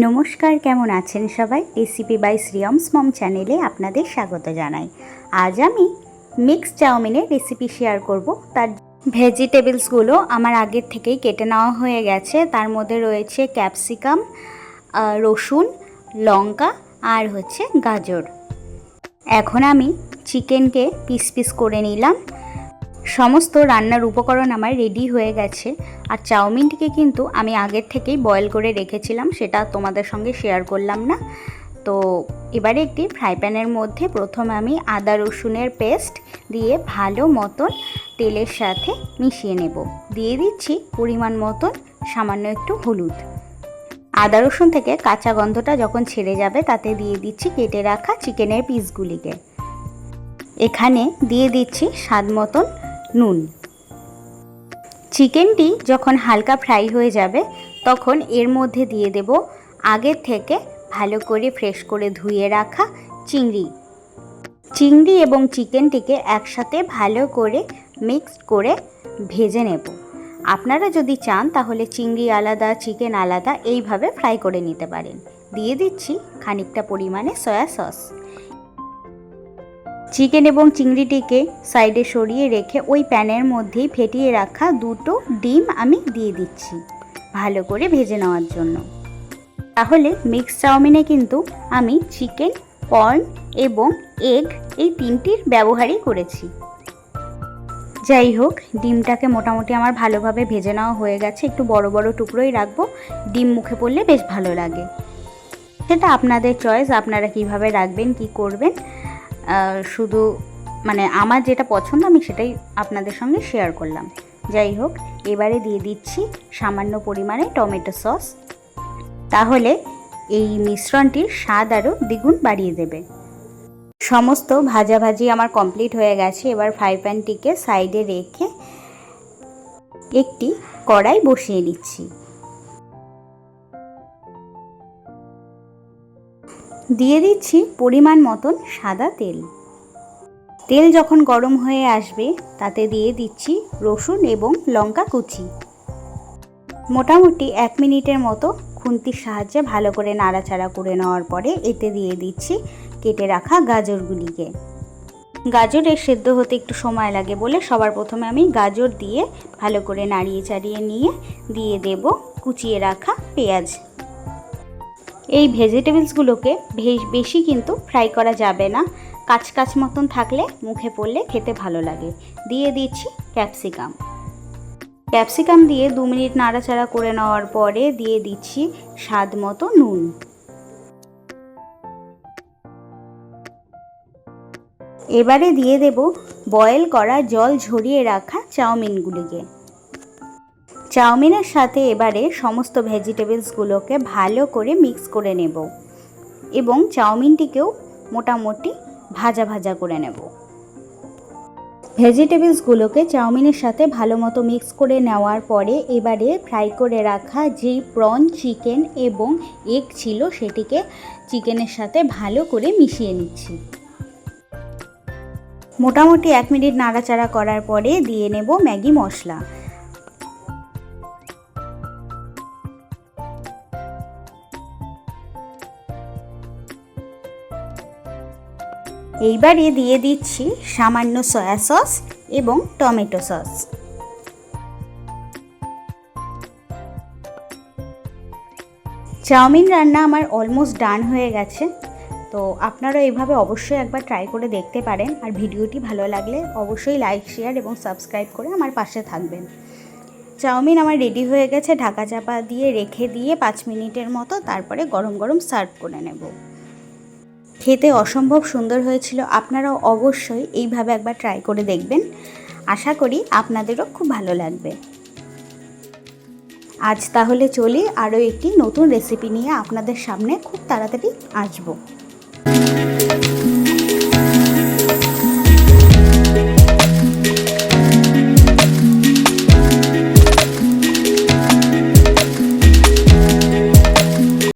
নমস্কার, কেমন আছেন সবাই? রেসিপি বাই শ্রিয়মস মম চ্যানেলে আপনাদের স্বাগত জানাই। আজ আমি মিক্স চাউমিনের রেসিপি শেয়ার করব। তার ভেজিটেবলসগুলো আমার আগের থেকেই কেটে নেওয়া হয়ে গেছে। তার মধ্যে রয়েছে ক্যাপসিকাম রসুন, লঙ্কা আর হচ্ছে গাজর। এখন আমি চিকেনকে পিস পিস করে নিলাম। সমস্ত রান্নার উপকরণ আমার রেডি হয়ে গেছে। আর চাউমিনটিকে কিন্তু আমি আগের থেকেই বয়েল করে রেখেছিলাম, সেটা তোমাদের সঙ্গে শেয়ার করলাম না। তো এবারে একটি ফ্রাই প্যানের মধ্যে প্রথম আমি আদা রসুনের পেস্ট দিয়ে ভালো মতন তেলের সাথে মিশিয়ে নেব। দিয়ে দিচ্ছি পরিমাণ মতন সামান্য একটু হলুদ। আদা রসুন থেকে কাঁচা গন্ধটা যখন ছেড়ে যাবে, তাতে দিয়ে দিচ্ছি কেটে রাখা চিকেনের পিসগুলিকে এখানে দিয়ে দিচ্ছি স্বাদ মতন নুন। চিকেনটি যখন হালকা ফ্রাই হয়ে যাবে, তখন এর মধ্যে দিয়ে দেব আগের থেকে ভালো করে ফ্রেশ করে ধুয়ে রাখা চিংড়ি। চিংড়ি এবং চিকেনটিকে একসাথে ভালো করে মিক্সড করে ভেজে নেব। আপনারা যদি চান, তাহলে চিংড়ি আলাদা, চিকেন আলাদা, এইভাবে ফ্রাই করে নিতে পারেন। দিয়ে দিচ্ছি খানিকটা পরিমাণে সয়া সস। চিকেন এবং চিংড়িটিকে সাইডে সরিয়ে রেখে ওই প্যানের মধ্যেই ফেটিয়ে রাখা দুটো ডিম আমি দিয়ে দিচ্ছি, ভালো করে ভেজে নেওয়ার জন্য। তাহলে মিক্স চাউমিনে কিন্তু আমি চিকেন কর্ন এবং এগ এই তিনটির ব্যবহারই করেছি। যাই হোক, ডিমটাকে মোটামুটি আমার ভালোভাবে ভেজে নেওয়া হয়ে গেছে। একটু বড় বড় টুকরোই রাখব, ডিম মুখে পড়লে বেশ ভালো লাগে। সেটা আপনাদের চয়েস আপনারা কীভাবে রাখবেন, কি করবেন শুধু মানে আমার যেটা পছন্দ, আমি সেটাই আপনাদের সঙ্গে শেয়ার করলাম। যাই হোক, এবারে দিয়ে দিচ্ছি সামান্য পরিমাণে টমেটো সস। তাহলে এই মিশ্রণটির স্বাদ আরও দ্বিগুণ বাড়িয়ে দেবে। সমস্ত ভাজাভাজি আমার কমপ্লিট হয়ে গেছে। এবার ফ্রাই প্যানটিকে সাইডে রেখে একটি কড়াই বসিয়ে নিচ্ছি। দিয়ে দিচ্ছি পরিমাণ মতন সাদা তেল। তেল যখন গরম হয়ে আসবে, তাতে দিয়ে দিচ্ছি রসুন এবং লঙ্কা কুচি। মোটামুটি এক মিনিটের মতো খুন্তির সাহায্যে ভালো করে নাড়াচাড়া করে নেওয়ার পরে এতে দিয়ে দিচ্ছি কেটে রাখা গাজরগুলিকে। গাজরের সেদ্ধ হতে একটু সময় লাগে বলে সবার প্রথমে আমি গাজর দিয়ে ভালো করে নাড়িয়ে চাড়িয়ে নিয়ে দিয়ে দেব কুচিয়ে রাখা পেঁয়াজ। এই ভেজিটেবলসগুলোকে বেশি কিন্তু ফ্রাই করা যাবে না। কাচ কাচ মতন থাকলে মুখে পড়লে খেতে ভালো লাগে। দিয়ে দিচ্ছি ক্যাপসিকাম। ক্যাপসিকাম দিয়ে দু মিনিট নাড়াচাড়া করে নেওয়ার পরে দিয়ে দিচ্ছি স্বাদ মতো নুন। এবারে দিয়ে দেব বয়েল করা জল ঝরিয়ে রাখা চাউমিনগুলিকে। চাউমিনের সাথে এবারে সমস্ত ভেজিটেবলসগুলোকে ভালো করে মিক্স করে নেব এবং চাউমিনটিকেও মোটামুটি ভাজা ভাজা করে নেব। ভেজিটেবলসগুলোকে চাউমিনের সাথে ভালো মতো মিক্স করে নেওয়ার পরে এবারে ফ্রাই করে রাখা যেই প্রন চিকেন এবং এগ ছিল সেটিকে চিকেনের সাথে ভালো করে মিশিয়ে নিচ্ছি। মোটামুটি এক মিনিট নাড়াচাড়া করার পরে দিয়ে নেব ম্যাগি মশলা। এইবারে দিয়ে দিচ্ছি সামান্য সয়া সস এবং টমেটো সস। চাউমিন রান্না আমার অলমোস্ট ডান হয়ে গেছে, তো আপনারা এইভাবে অবশ্যই একবার ট্রাই করে দেখতে পারেন আর ভিডিওটি ভালো লাগলে অবশ্যই লাইক শেয়ার এবং সাবস্ক্রাইব করে আমার পাশে থাকবেন। চাউমিন আমার রেডি হয়ে গেছে, ঢাকা চাপা দিয়ে রেখে দিয়ে পাঁচ মিনিটের মতো তারপরে গরম গরম সার্ভ করে নেব। খেতে অসম্ভব সুন্দর হয়েছিল, আপনারাও অবশ্যই এইভাবে একবার ট্রাই করে দেখবেন। আশা করি আপনাদেরও খুব ভালো লাগবে। আজ তাহলে চলি, আরও একটি নতুন রেসিপি নিয়ে আপনাদের সামনে খুব তাড়াতাড়ি আসব।